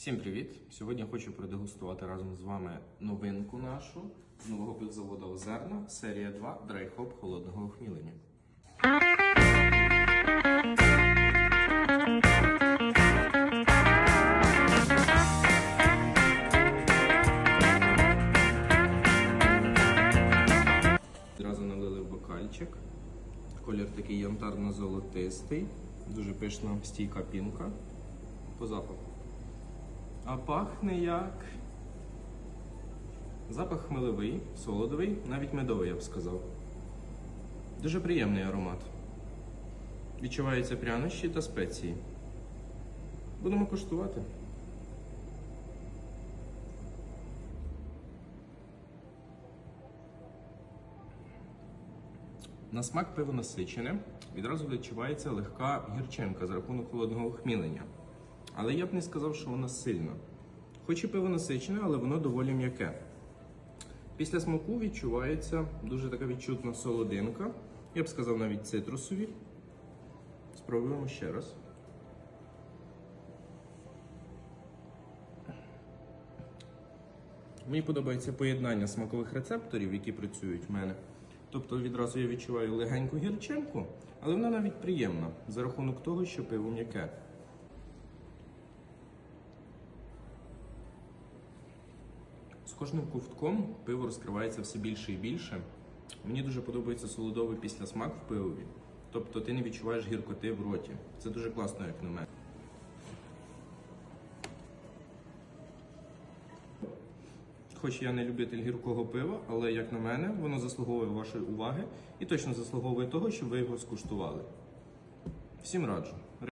Всім привіт! Сьогодні хочу продегустувати разом з вами новинку нашу з нового пивзаводу Озерна, серія 2 драйхоп холодного охмілення. Одразу налили в бокальчик. Колір такий янтарно-золотистий, дуже пишна стійка пінка по запаху. А пахне як. Запах хмелевий, солодовий, навіть медовий, я б сказав. Дуже приємний аромат. Відчуваються прянощі та спеції. Будемо куштувати. На смак пиво насичене, відразу відчувається легка гірчинка за рахунок холодного охмілення. Але я б не сказав, що вона сильна. Хоч і пиво насичене, але воно доволі м'яке. Після смаку відчувається дуже така відчутна солодинка. Я б сказав навіть цитрусові. Спробуємо ще раз. Мені подобається поєднання смакових рецепторів, які працюють в мене. Тобто відразу я відчуваю легеньку гірчинку, але вона навіть приємна за рахунок того, що пиво м'яке. З кожним ковтком пиво розкривається все більше і більше. Мені дуже подобається солодовий післясмак в пивові. Тобто ти не відчуваєш гіркоти в роті. Це дуже класно, як на мене. Хоч я не любитель гіркого пива, але як на мене, воно заслуговує вашої уваги і точно заслуговує того, щоб ви його скуштували. Всім раджу.